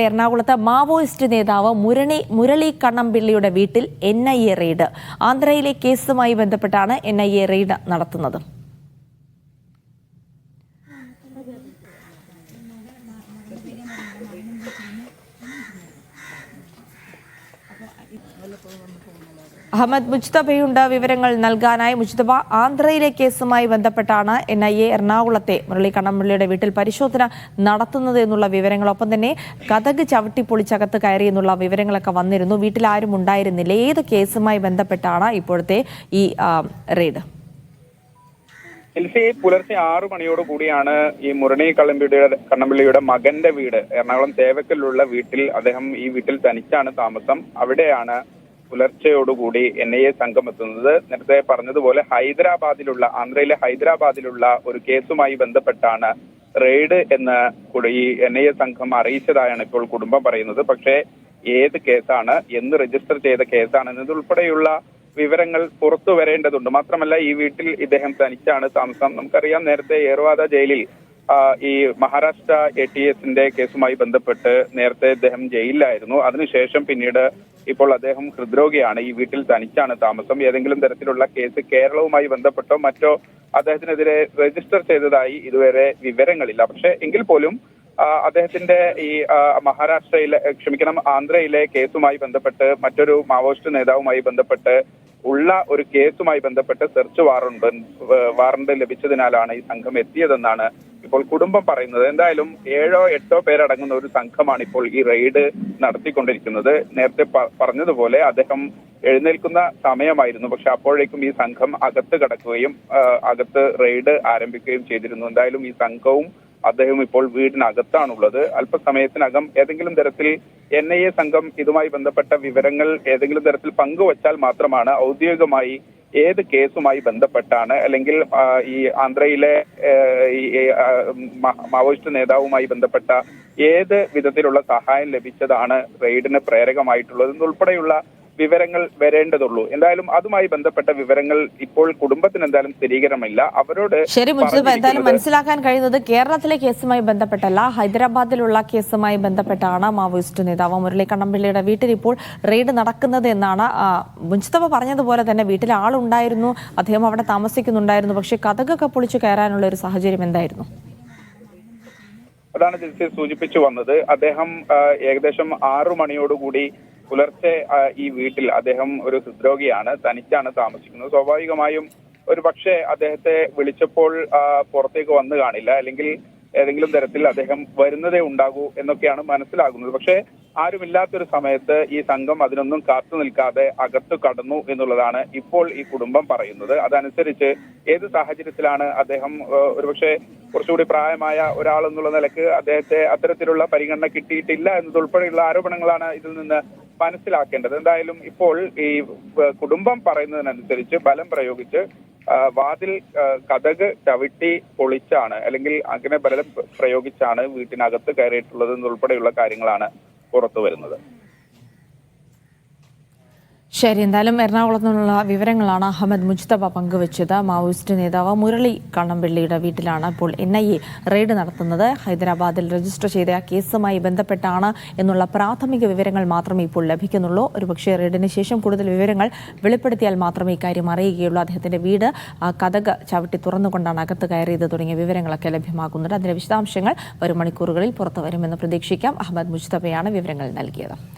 എറണാകുളത്ത് മാവോയിസ്റ്റ് നേതാവ് മുരളി മുരളി കണ്ണമ്പിള്ളിയുടെ വീട്ടിൽ എൻ ഐ എ റെയ്ഡ് ആന്ധ്രയിലെ കേസുമായി ബന്ധപ്പെട്ടാണ് എൻ ഐ എ റെയ്ഡ് നടത്തുന്നത്. അഹമ്മദ് മുജ്തബയുണ്ട് വിവരങ്ങൾ നൽകാനായി മുജ്തബ ആന്ധ്രയിലെ കേസുമായി ബന്ധപ്പെട്ടാണ് എൻ ഐ എ എറണാകുളത്തെ മുരളി കണ്ണമ്പള്ളിയുടെ വീട്ടിൽ പരിശോധന നടത്തുന്നത് എന്നുള്ള വിവരങ്ങളൊപ്പം തന്നെ കഥക് ചവിട്ടി പൊളിച്ചകത്ത് കയറി എന്നുള്ള വിവരങ്ങളൊക്കെ വന്നിരുന്നു. വീട്ടിൽ ആരും ഉണ്ടായിരുന്നില്ല. ഏത് കേസുമായി ബന്ധപ്പെട്ടാണ് ഇപ്പോഴത്തെ ഈ റെയ്ഡ്? എൽസി പുലർച്ചെ ആറു മണിയോട് കൂടിയാണ് ഈ മുരളി കള്ളമ്പിയുടെ കണ്ണമ്പിള്ളിയുടെ മകന്റെ വീട്. എറണാകുളം തേവക്കലിലുള്ള വീട്ടിൽ അദ്ദേഹം ഈ വീട്ടിൽ തനിച്ചാണ് താമസം. അവിടെയാണ് പുലർച്ചയോടുകൂടി എൻ ഐ എ സംഘം എത്തുന്നത് നേരത്തെ പറഞ്ഞതുപോലെ ഹൈദരാബാദിലുള്ള ആന്ധ്രയിലെ ഹൈദരാബാദിലുള്ള ഒരു കേസുമായി ബന്ധപ്പെട്ടാണ് റെയ്ഡ് എന്ന് ഈ എൻ ഐ എ സംഘം അറിയിച്ചതായാണ് ഇപ്പോൾ കുടുംബം പറയുന്നത്. പക്ഷേ ഏത് കേസാണ് എന്ന് രജിസ്റ്റർ ചെയ്ത കേസാണ്. എന്നതുൾപ്പെടെയുള്ള വിവരങ്ങൾ പുറത്തു വരേണ്ടതുണ്ട്. മാത്രമല്ല ഈ വീട്ടിൽ ഇദ്ദേഹം തനിച്ചാണ് താമസം. നമുക്കറിയാം നേരത്തെ ഏർവാദ ജയിലിൽ ഈ മഹാരാഷ്ട്ര എ ടി എസിന്റെ കേസുമായി ബന്ധപ്പെട്ട് നേരത്തെ ഇദ്ദേഹം ജയിലിലായിരുന്നു. അതിനുശേഷം പിന്നീട് ഇപ്പോൾ അദ്ദേഹം ഹൃദ്രോഗിയാണ്. ഈ വീട്ടിൽ തനിച്ചാണ് താമസം. ഏതെങ്കിലും തരത്തിലുള്ള കേസ് കേരളവുമായി ബന്ധപ്പെട്ടോ മറ്റോ അദ്ദേഹത്തിനെതിരെ രജിസ്റ്റർ ചെയ്തതായി ഇതുവരെ വിവരങ്ങളില്ല. പക്ഷേ എങ്കിൽ പോലും അദ്ദേഹത്തിന്റെ ഈ മഹാരാഷ്ട്രയിലെ ക്ഷമിക്കണം ആന്ധ്രയിലെ കേസുമായി ബന്ധപ്പെട്ട് മറ്റൊരു മാവോയിസ്റ്റ് നേതാവുമായി ബന്ധപ്പെട്ട് ഉള്ള ഒരു കേസുമായി ബന്ധപ്പെട്ട് സെർച്ച് വാറണ്ട് വാറണ്ട് ലഭിച്ചതിനാലാണ് ഈ സംഘം എത്തിയതെന്നാണ് ഇപ്പോൾ കുടുംബം പറയുന്നത് എന്തായാലും ഏഴോ എട്ടോ പേരടങ്ങുന്ന ഒരു സംഘമാണ് ഇപ്പോൾ ഈ റെയ്ഡ് നടത്തിക്കൊണ്ടിരിക്കുന്നത്. നേരത്തെ പറഞ്ഞതുപോലെ അദ്ദേഹം എഴുന്നേൽക്കുന്ന സമയമായിരുന്നു. പക്ഷെ അപ്പോഴേക്കും ഈ സംഘം അകത്ത് കടക്കുകയും അകത്ത് റെയ്ഡ് ആരംഭിക്കുകയും ചെയ്തിരുന്നു. എന്തായാലും ഈ സംഘവും അദ്ദേഹം ഇപ്പോൾ വീടിനകത്താണുള്ളത്. അല്പസമയത്തിനകം ഏതെങ്കിലും തരത്തിൽ എൻ ഐ എ സംഘം ഇതുമായി ബന്ധപ്പെട്ട വിവരങ്ങൾ ഏതെങ്കിലും തരത്തിൽ പങ്കുവച്ചാൽ മാത്രമാണ് ഔദ്യോഗികമായി ഏത് കേസുമായി ബന്ധപ്പെട്ടാണ്? അല്ലെങ്കിൽ ഈ ആന്ധ്രയിലെ മാവോയിസ്റ്റ് നേതാവുമായി ബന്ധപ്പെട്ട ഏത് വിധത്തിലുള്ള സഹായം ലഭിച്ചതാണ് റെയ്ഡിന് പ്രേരകമായിട്ടുള്ളത്? എന്നുൾപ്പെടെയുള്ള വിവരങ്ങൾ വരേണ്ടതുള്ളൂ. എന്തായാലും അതുമായി ബന്ധപ്പെട്ട വിവരങ്ങൾ ഇപ്പോൾ കുടുംബത്തിന് എന്തായാലും സ്ഥിരീകരണമില്ല. അവരോട് ശരി എന്തായാലും മനസ്സിലാക്കാൻ കഴിയുന്നത് കേരളത്തിലെ കേസുമായി ബന്ധപ്പെട്ടല്ല ഹൈദരാബാദിലുള്ള കേസുമായി ബന്ധപ്പെട്ടാണ് മാവോയിസ്റ്റ് നേതാവ് മുരളി കണ്ണമ്പിള്ളിയുടെ വീട്ടിൽ ഇപ്പോൾ റെയ്ഡ് നടക്കുന്നത് എന്നാണ് മുൻസ്തവ പറഞ്ഞതുപോലെ തന്നെ വീട്ടിൽ ആളുണ്ടായിരുന്നു അദ്ദേഹം അവിടെ താമസിക്കുന്നുണ്ടായിരുന്നു പക്ഷേ കഥകൊക്കെ പൊളിച്ചു കയറാനുള്ള ഒരു സാഹചര്യം എന്തായിരുന്നു? അതാണ് ജസ്റ്റിസ് സൂചിപ്പിച്ചു വന്നത്. അദ്ദേഹം ഏകദേശം ആറു മണിയോടുകൂടി പുലർച്ചെ ഈ വീട്ടിൽ അദ്ദേഹം ഒരു ഹൃദ്രോഗിയാണ് തനിച്ചാണ് താമസിക്കുന്നത്. സ്വാഭാവികമായും ഒരു പക്ഷേ അദ്ദേഹത്തെ വിളിച്ചപ്പോൾ പുറത്തേക്ക് വന്നു കാണില്ല. അല്ലെങ്കിൽ ഏതെങ്കിലും തരത്തിൽ അദ്ദേഹം വരുന്നതേ ഉണ്ടാകൂ എന്നൊക്കെയാണ് മനസ്സിലാകുന്നത്. പക്ഷേ ആരുമില്ലാത്തൊരു സമയത്ത് ഈ സംഘം അതിനൊന്നും കാത്തു നിൽക്കാതെ അകത്ത് കടന്നു എന്നുള്ളതാണ് ഇപ്പോൾ ഈ കുടുംബം പറയുന്നത്. അതനുസരിച്ച് ഏത് സാഹചര്യത്തിലാണ് അദ്ദേഹം ഒരുപക്ഷെ കുറച്ചുകൂടി പ്രായമായ ഒരാൾ എന്നുള്ള നിലയ്ക്ക് അദ്ദേഹത്തെ അത്തരത്തിലുള്ള പരിഗണന കിട്ടിയിട്ടില്ല എന്നതുൾപ്പെടെയുള്ള ആരോപണങ്ങളാണ് ഇതിൽ നിന്ന് മനസ്സിലാക്കേണ്ടത്. എന്തായാലും ഇപ്പോൾ ഈ കുടുംബം പറയുന്നതിനനുസരിച്ച് ബലം പ്രയോഗിച്ച് വാതിൽ കഥക് ചവിട്ടി പൊളിച്ചാണ് അല്ലെങ്കിൽ അങ്ങനെ ബലം പ്രയോഗിച്ചാണ് വീട്ടിനകത്ത് കയറിയിട്ടുള്ളത് എന്നുൾപ്പെടെയുള്ള കാര്യങ്ങളാണ് പുറത്തു വരുന്നത് ശരി എന്തായാലും എറണാകുളത്ത് നിന്നുള്ള വിവരങ്ങളാണ് അഹമ്മദ് മുജ്തബ പങ്കുവച്ചത്. മാവോയിസ്റ്റ് നേതാവ് മുരളി കണ്ണമ്പിള്ളിയുടെ വീട്ടിലാണ് ഇപ്പോൾ എൻ ഐ എ റെയ്ഡ് നടത്തുന്നത്. ഹൈദരാബാദിൽ രജിസ്റ്റർ ചെയ്ത കേസുമായി ബന്ധപ്പെട്ടാണ് എന്നുള്ള പ്രാഥമിക വിവരങ്ങൾ മാത്രമേ ഇപ്പോൾ ലഭിക്കുന്നുള്ളൂ. ഒരുപക്ഷെ റെയ്ഡിന് ശേഷം കൂടുതൽ വിവരങ്ങൾ വെളിപ്പെടുത്തിയാൽ മാത്രമേ ഇക്കാര്യം അറിയുകയുള്ളൂ. അദ്ദേഹത്തിന്റെ വീട് ആ, കതക് ചവിട്ടി തുറന്നുകൊണ്ടാണ് അകത്ത് കയറിയത് തുടങ്ങിയ വിവരങ്ങളൊക്കെ ലഭ്യമാകുന്നുണ്ട്. അതിന്റെ വിശദാംശങ്ങൾ വരും മണിക്കൂറുകളിൽ പുറത്തു വരുമെന്ന് പ്രതീക്ഷിക്കാം. അഹമ്മദ് മുജ്തബയാണ് വിവരങ്ങൾ നൽകിയത്.